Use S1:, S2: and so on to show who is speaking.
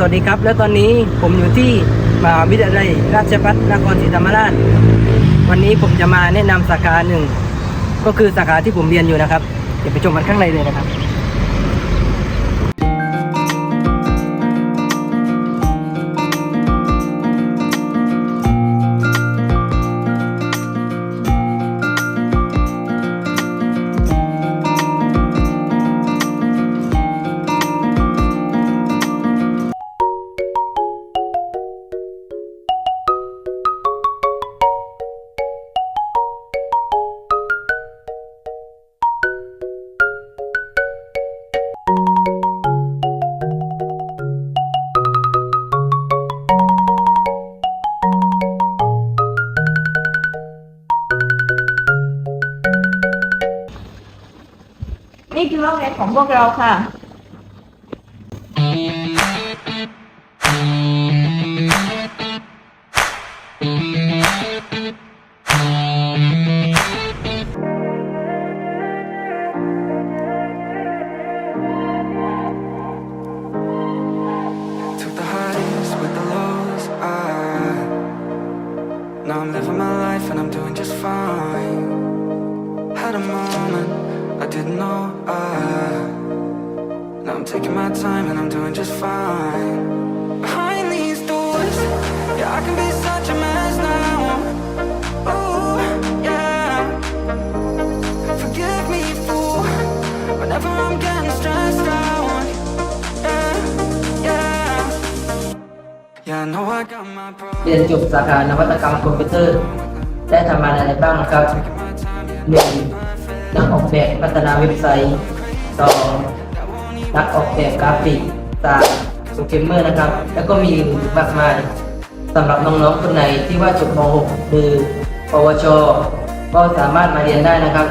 S1: สวัสดีครับ และตอนนี้ผมอยู่ที่มหาวิทยาลัยราชภัฏนครศรีธรรมราช วันนี้ผมจะมาแนะนำสาขาหนึ่ง ก็คือสาขาที่ผมเรียนอยู่นะครับ เดี๋ยวไปชมกันข้างในเลยนะครับ
S2: นี่คือห้องเรียนของพวกเราค่ะ
S3: Took the highs with the lows. I now I'm living my life and I'm doing just fine. Had a moment didn't know. I now I'm taking my time and I'm doing just fine. Behind these doors, yeah, I can be such a mess now. Ooh, yeah. Forgive me, fool, whenever I'm getting stressed out. Yeah, yeah. Yeah, I know I got my problems.
S1: เรียนจบสาขานวัตกรรมคอมพิวเตอร์ ได้ทำงานอะไรบ้างนะครับหนึ่งนักออก แบบพัฒนาเว็บไซต์ 2 นักออกแบบกราฟิก 3 โปรแกรมเมอร์นะครับ แล้วก็มีมากมายสำหรับน้องๆคนไหนที่ว่าจบม .6 หรือปวช ก็สามารถมาเรียนได้นะครับ